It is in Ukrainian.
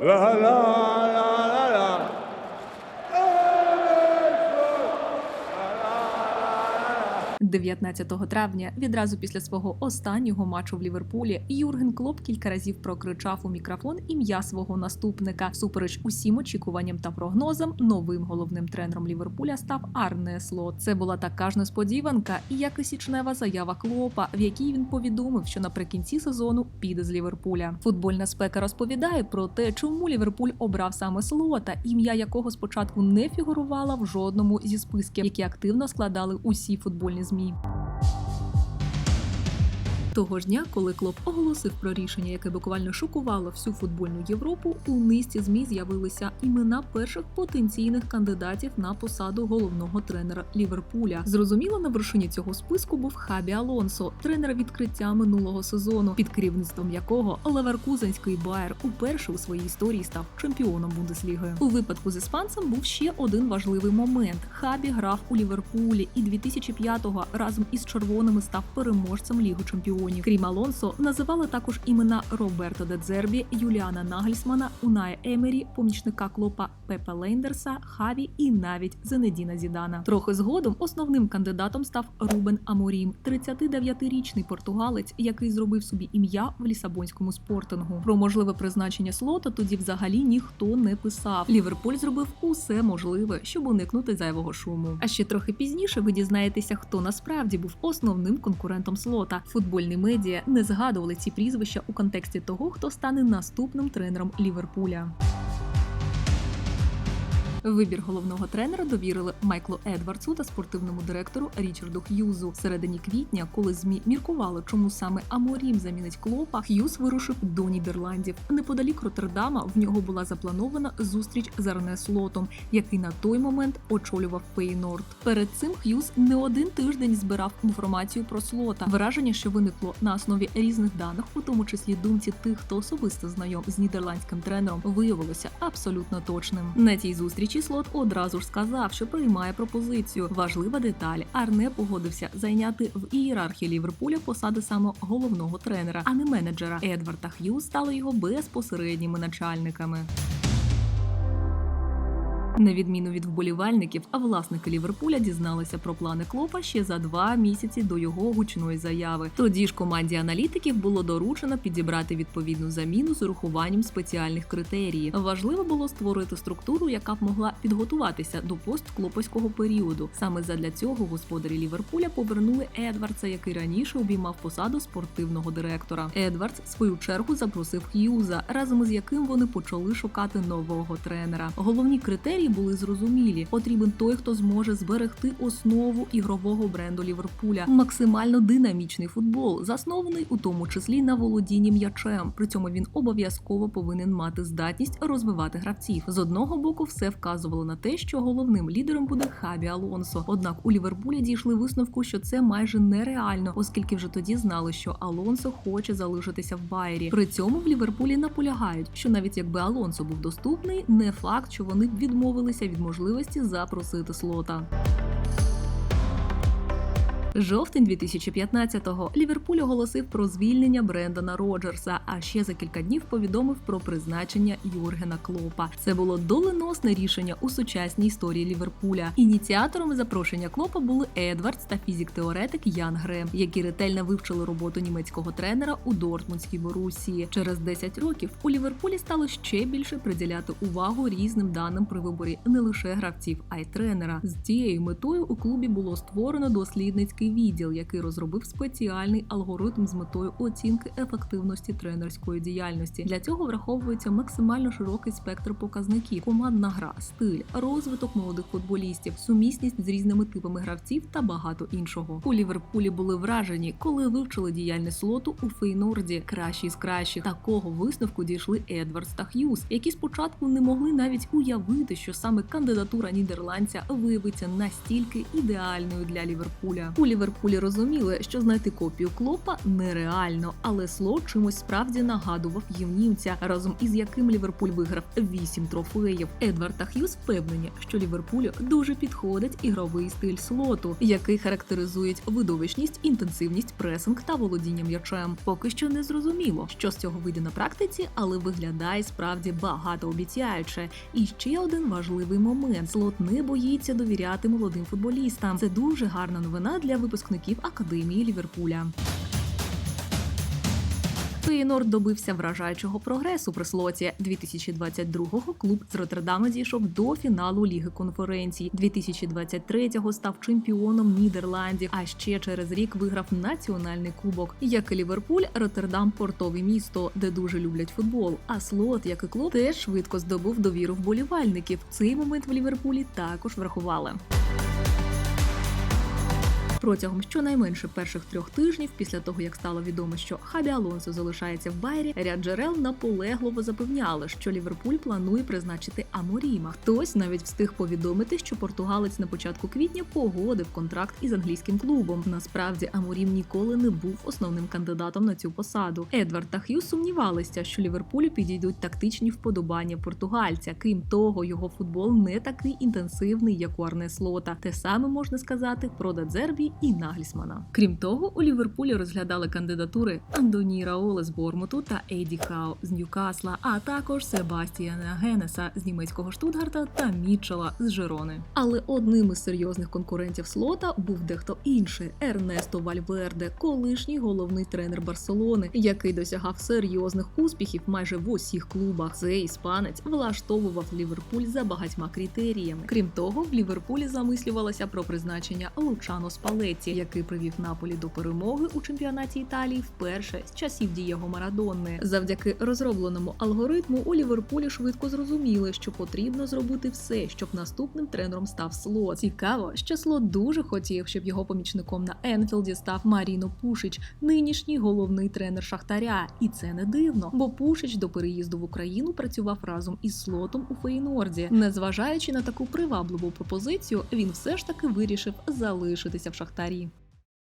La la 19 травня, відразу після свого останнього матчу в Ліверпулі, Юрген Клоп кілька разів прокричав у мікрофон ім'я свого наступника. Всупереч усім очікуванням та прогнозам, новим головним тренером Ліверпуля став Арне Слот. Це була така ж несподіванка, як і січнева заява Клопа, в якій він повідомив, що наприкінці сезону піде з Ліверпуля. Футбольна спека розповідає про те, чому Ліверпуль обрав саме Слота, ім'я якого спочатку не фігурувало в жодному зі списків, які активно складали усі футбольні змі. me. Того ж дня, коли Клоп оголосив про рішення, яке буквально шокувало всю футбольну Європу, у низці змі з'явилися імена перших потенційних кандидатів на посаду головного тренера Ліверпуля. Зрозуміло, на вершині цього списку був Хабі Алонсо, тренер відкриття минулого сезону, під керівництвом якого Леверкузенський Байер уперше у своїй історії став чемпіоном Бундесліги. У випадку з іспанцем був ще один важливий момент: Хабі грав у Ліверпулі і 2005-го разом із червоними став переможцем Ліги Чемпіонів. Крім Алонсо, називали також імена Роберто Дедзербі, Юліана Нагельсмана, Уная Емері, помічника клопа Пепа Лейндерса, Хаві і навіть Зенедіна Зідана. Трохи згодом основним кандидатом став Рубен Аморім, 39-річний португалець, який зробив собі ім'я в лісабонському спортингу. Про можливе призначення слота тоді взагалі ніхто не писав. Ліверпуль зробив усе можливе, щоб уникнути зайвого шуму. А ще трохи пізніше ви дізнаєтеся, хто насправді був основним конкурентом слота. Футбольні медіа не згадували ці прізвища у контексті того, хто стане наступним тренером Ліверпуля. Вибір головного тренера довірили Майклу Едвардсу та спортивному директору Річарду Х'юзу. Середині квітня, коли змі міркували, чому саме Аморім замінить клопа, Х'юз вирушив до Нідерландів. Неподалік Роттердама в нього була запланована зустріч з Арне Слотом, який на той момент очолював Фейнорд. Перед цим Х'юз не один тиждень збирав інформацію про слота. Враження, що виникло на основі різних даних, у тому числі думці тих, хто особисто знайом з нідерландським тренером, виявилося абсолютно точним. На цій зустрічі слот одразу ж сказав, що приймає пропозицію. Важлива деталь. Арне погодився зайняти в ієрархії Ліверпуля посади саме головного тренера, а не менеджера. Едвард та Х'юз стали його безпосередніми начальниками. На відміну від вболівальників, а власники Ліверпуля дізналися про плани Клопа ще за два місяці до його гучної заяви. Тоді ж команді аналітиків було доручено підібрати відповідну заміну з урахуванням спеціальних критеріїв. Важливо було створити структуру, яка б могла підготуватися до постклопоського періоду. Саме задля цього господарі Ліверпуля повернули Едвардса, який раніше обіймав посаду спортивного директора. Едвардс, в свою чергу, запросив Х'юза, разом із яким вони почали шукати нового тренера. Головні критерії були зрозумілі. Потрібен той, хто зможе зберегти основу ігрового бренду Ліверпуля. Максимально динамічний футбол, заснований у тому числі на володінні м'ячем. При цьому він обов'язково повинен мати здатність розвивати гравців. З одного боку, все вказувало на те, що головним лідером буде Хабі Алонсо. Однак у Ліверпулі дійшли висновку, що це майже нереально, оскільки вже тоді знали, що Алонсо хоче залишитися в Байері. При цьому в Ліверпулі наполягають, що навіть якби Алонсо був доступний, не факт, що вони б відмовилися від можливості запросити слота. Жовтень 2015-го Ліверпуль оголосив про звільнення Брендана Роджерса, а ще за кілька днів повідомив про призначення Юргена Клопа. Це було доленосне рішення у сучасній історії Ліверпуля. Ініціаторами запрошення Клопа були Едвардс та фізик-теоретик Ян Грем, які ретельно вивчили роботу німецького тренера у Дортмундській Борусії. Через 10 років у Ліверпулі стало ще більше приділяти увагу різним даним при виборі не лише гравців, а й тренера. З цією метою у клубі було створено дослідницький відділ, який розробив спеціальний алгоритм з метою оцінки ефективності тренерської діяльності. Для цього враховується максимально широкий спектр показників: командна гра, стиль, розвиток молодих футболістів, сумісність з різними типами гравців та багато іншого. У Ліверпулі були вражені, коли вивчили діяльність слоту у Фейнорді. Кращі з кращих такого висновку дійшли Едвардс та Х'юз, які спочатку не могли навіть уявити, що саме кандидатура нідерландця виявиться настільки ідеальною для Ліверпуля. Ліверпулі розуміли, що знайти копію клопа нереально, але слот чимось справді нагадував їм німця, разом із яким Ліверпуль виграв вісім трофеїв. Едвард та Х'юз впевнені, що Ліверпулю дуже підходить ігровий стиль слоту, який характеризують видовищність, інтенсивність, пресинг та володіння м'ячем. Поки що не зрозуміло, що з цього вийде на практиці, але виглядає справді багатообіцяюче. І ще один важливий момент: слот не боїться довіряти молодим футболістам. Це дуже гарна новина для випускників академії Ліверпуля. Фейнорд добився вражаючого прогресу при слоті. 2022-го клуб з Роттердама дійшов до фіналу Ліги конференцій. 2023-го став чемпіоном Нідерландів. А ще через рік виграв національний кубок. Як і Ліверпуль, Роттердам портове місто, де дуже люблять футбол. А слот, як і клуб, теж швидко здобув довіру вболівальників. Цей момент в Ліверпулі також врахували. Протягом щонайменше перших трьох тижнів, після того як стало відомо, що Хабі Алонсо залишається в Байрі, ряд джерел наполегливо запевняли, що Ліверпуль планує призначити Аморіма. Хтось навіть встиг повідомити, що португалець на початку квітня погодив контракт із англійським клубом. Насправді Аморім ніколи не був основним кандидатом на цю посаду. Едвард та Х'ю сумнівалися, що Ліверпулю підійдуть тактичні вподобання португальця. Крім того, його футбол не такий інтенсивний, як у Арне Слота. Те саме можна сказати про Дадзербі і Наглісмана. Крім того, у Ліверпулі розглядали кандидатури Андоні Раоле з Бормуту та Ейді Кау з Ньюкасла, а також Себастіана Генеса з німецького Штутгарта та Мітчела з Жерони. Але одним із серйозних конкурентів слота був дехто інший Ернесто Вальверде, колишній головний тренер Барселони, який досягав серйозних успіхів майже в усіх клубах. Цей іспанець влаштовував Ліверпуль за багатьма критеріями. Крім того, в Ліверпулі замислювалося про призначення Лучано Спалеті, який привів Наполі до перемоги у чемпіонаті Італії вперше з часів Дієго Марадонни. Завдяки розробленому алгоритму у Ліверпулі швидко зрозуміли, що потрібно зробити все, щоб наступним тренером став слот. Цікаво, що слот дуже хотів, щоб його помічником на Енфілді став Маріно Пушич, нинішній головний тренер Шахтаря. І це не дивно, бо Пушич до переїзду в Україну працював разом із слотом у Фейнорді. Незважаючи на таку привабливу пропозицію, він все ж таки вирішив залишитися в Шахтарі.